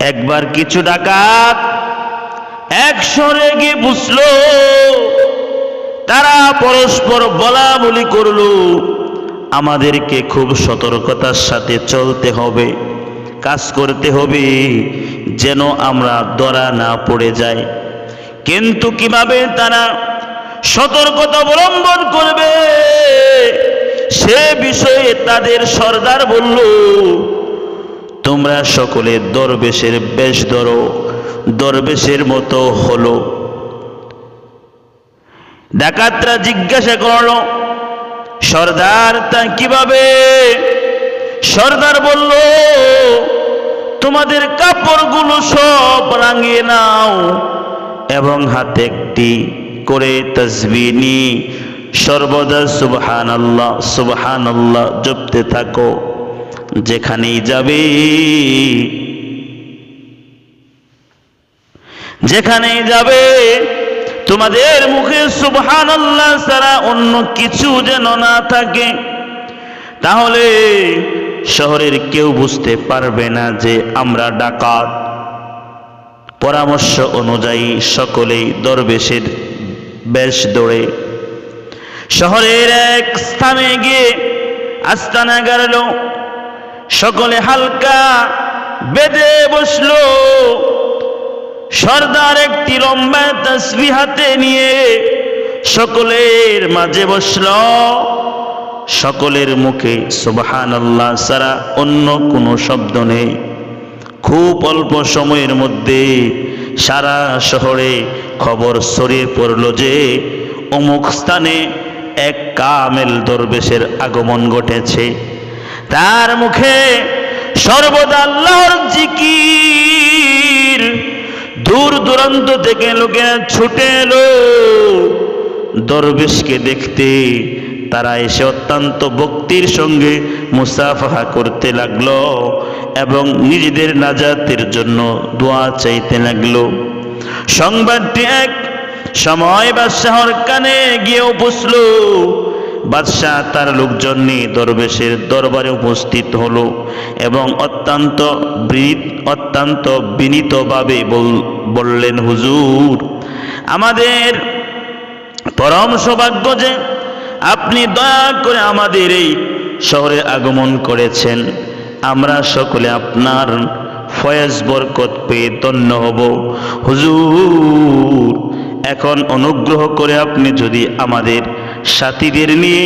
একবার কিছু ডাকাত একসরে গিয়ে বুঝলো তারা পরস্পর বলা বলি করল, আমাদেরকে খুব সতর্কতার সাথে চলতে হবে, কাজ করতে হবে, যেন আমরা দরা না পড়ে যাই। কিন্তু কীভাবে তারা সতর্কতা অবলম্বন করবে, সে বিষয়ে তাদের সর্দার বলল তোমরা সকলে দরবেশের বেশ ধরো, দরবেশের মতো হলো। ডাকাতরা জিজ্ঞাসা করল, সর্দার, তা কীভাবে? সর্দার বলল, তোমাদের কাপড়গুলো সব রাঙিয়ে নাও এবং হাতে একটি করে তসবি নি সর্বদা সুবহান আল্লাহ সুবহান আল্লাহ জপতে থাকো। যেখানেই যাবে যেখানেই যাবে, তোমাদের মুখে সুবহান আল্লাহ ছাড়া অন্য কিছু যেন না থাকে। তাহলে শহরের কেউ বুঝতে পারবে না যে আমরা ডাকাত। পরামর্শ অনুযায়ী সকলেই দরবেশের বেশ দৌড়ে। শহরের এক স্থানে গিয়ে আস্তানা গাড়ল। সকলে হালকা বেঁধে বসল। সর্দার একটি লম্বা তসবি হাতে নিয়ে সকলের মাঝে বসল। সকলের মুখে সুবহান আল্লাহ ছাড়া অন্য কোনো শব্দ নেই। খুব অল্প সময়ের মধ্যে সারা শহরে খবর ছড়িয়ে পড়ল যে অমুক স্থানে এক কামেল দরবেশের আগমন ঘটেছে। তার মুখে সর্বদা আল্লাহর জিকির। দূর দূরান্ত থেকে লোকেরা ছুটে এলো। দরবেশকে দেখতে তারা এসে অত্যন্ত ভক্তির সঙ্গে মুসাফাহা করতে লাগল এবং নিজেদের নাজাতের জন্য দোয়া চাইতে লাগল। সংবাদটি এক সময় বাদশাহর কানে গিয়ে উপসল বাদশাহ তার লোকজন নিয়ে দরবেশের দরবারে উপস্থিত হলো এবং অত্যন্ত অত্যন্ত বিনীতভাবে বল- বললেন, হুজুর, আমাদের পরম সৌভাগ্য যে আপনি দয়া করে আমাদের এই শহরে আগমন করেছেন। আমরা সকলে আপনার ফয়েজ বরকত পেয়ে ধন্য হব। হুজুর, এখন অনুগ্রহ করে আপনি যদি আমাদের সাথীদের নিয়ে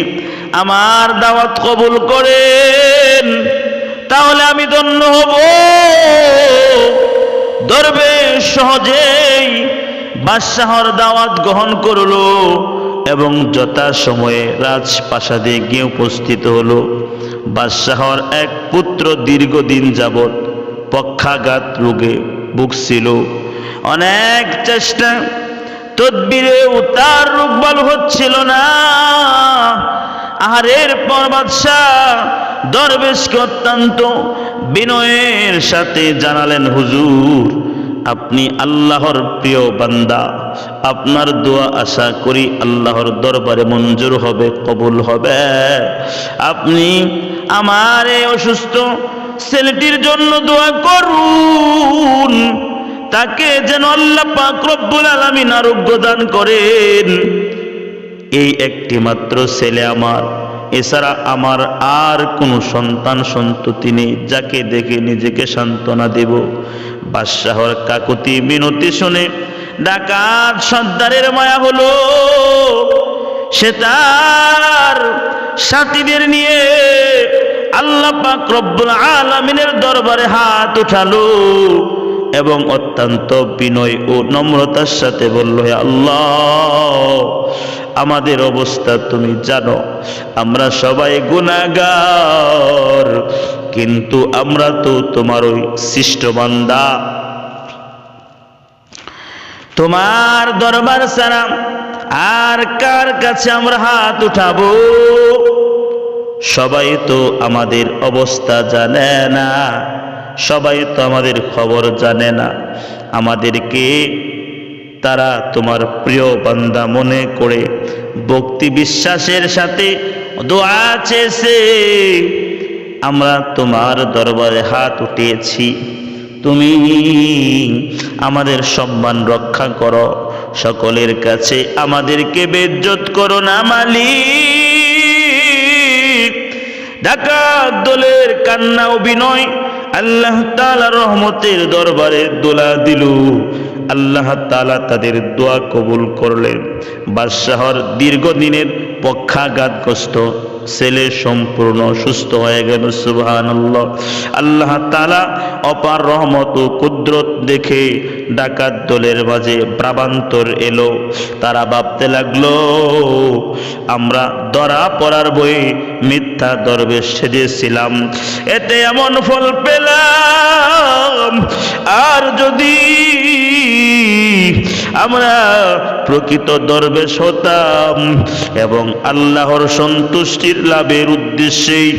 আমার দাওয়াত কবুল করেন, তাহলে আমি ধন্য হব। দরবে সহজেই বাদশাহর দাওয়াত গ্রহণ করল এবং যথা সময়ে রাজপ্রাসাদে গিয়ে উপস্থিত হলো। বাদশাহর এক পুত্র দীর্ঘদিন যাবৎ পক্ষাঘাত রোগে ভুগছিল। অনেক চেষ্টা তদবিরেও তার রোগ ভালো হচ্ছিল না। আহারের পর বাদশাহ দরবেশকে অত্যন্ত বিনয়ের সাথে জানালেন, হুজুর, আপনি আল্লাহর প্রিয় বান্দা। আপনার দোয়া আশা করি আল্লাহর দরবারে মঞ্জুর হবে, কবুল হবে। আপনি আমার এই অসুস্থ ছেলেটির জন্য দোয়া করুন। তাকে যেন আল্লাহ পাক রব্বুল আলামিন আরোগ্য দান করেন। এই একটি মাত্র ছেলে আমার, এছাড়া আমার আর কোনো সন্তান সন্ততি নেই, যাকে দেখে নিজেকে সান্ত্বনা দেব। বাদশাহর কাকুতি মিনতি শুনে ডাকাত সর্দারের মায়া হলো। সে তার সাথীদের নিয়ে আল্লাহ পাক রব্বুল আলামিনের দরবারে হাত উঠালো। এবং অত্যন্ত বিনয় ও নম্রতার সাথে বলল, হে আল্লাহ, আমাদের অবস্থা তুমি জানো, আমরা সবাই গুনাগার কিন্তু আমরা তো তোমার ওই সৃষ্ট বান্দা। তোমার দরবার ছাড়া আর কার কাছে আমরা হাত উঠাবো? সবাই তো আমাদের অবস্থা জানে না। সবাই তো আমাদের খবর জানে না। আমাদেরকে তারা তোমার প্রিয় বান্দা মনে করে ভক্তি বিশ্বাসের সাথে দোয়া চেয়েছে। আমরা তোমার দরবারে হাত উঠিয়েছি। তুমি আমাদের সম্মান রক্ষা করো। সকলের কাছে আমাদেরকে বেজ্জত করো না মালিক। ডাকাত দলের কান্না অভিনয় আল্লাহ তালা রহমতের দরবারে দোলা দিল। আল্লাহ তালা তাদের দোয়া কবুল করলেন। বাদশাহর দীর্ঘদিনের পক্ষাঘাতগ্রস্ত ছেলে সম্পূর্ণ সুস্থ হয়ে গেল, সুবহানাল্লাহ। আল্লাহ তালা অপার রহমত ও কুদরত দেখে ডাকাত দলের মাঝে প্রাবান্তর এলো। তারা ভাবতে লাগল, আমরা ধরা পড়ার বই মিথ্যা দরবেশ সেজেছিলাম। এতে এমন ফল পেলাম, আর যদি আমরা প্রকৃত দরবেশ হতাম এবং আল্লাহর সন্তুষ্টির লাভের উদ্দেশ্যেই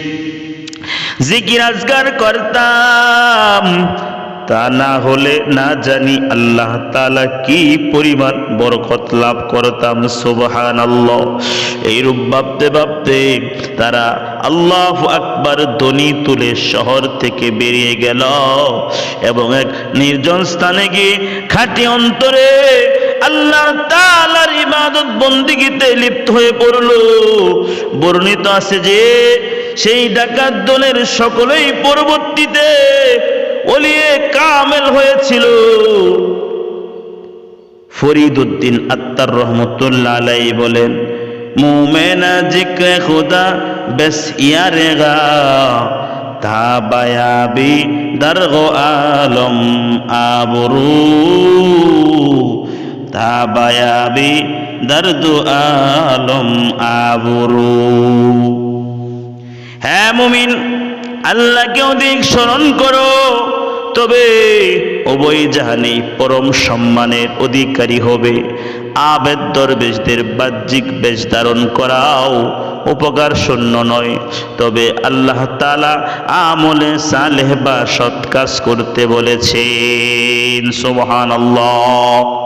জিকির আজগার করতাম। তা না হলে না জানি আল্লাহ তালা কি পরিমাণ বরকত লাভ করতাম সুবহান আল্লাহ এইরূপ ভাবতে ভাবতে তারা আল্লাহ আকবার ধ্বনি তুলে শহর থেকে বেরিয়ে গেল এবং এক নির্জন স্থানে গিয়ে খাঁটি অন্তরে আল্লাহ তালার ইবাদত বন্দিগিতে লিপ্ত হয়ে পড়ল। বর্ণিত আছে যে সেই ডাকাত দলের সকলেই পরবর্তীতে ওলিয়ে কামেল হয়েছিল। ফরিদ উদ্দিন আত্মার রহমতুল্লাহ আলাই বলেন, মুমেনা জিক্রে খুদা বেস ইয়ারেগা তা বায়াবি দরগো আলম আবরু, তা বায়াবি আলম আবরু। হ্যাঁ মুমিন, আল্লাহকে অধিক স্মরণ করো। তবে উভয় জাহানি পরম সম্মানের অধিকারী হবে। আবেদ দরবেশদের বাহ্যিক বেশ ধারণ করাও উপকার শূন্য নয়। তবে আল্লাহ তালা আমলে সালেহ বা সৎ কাজ করতে বলেছেন সুবহান আল্লাহ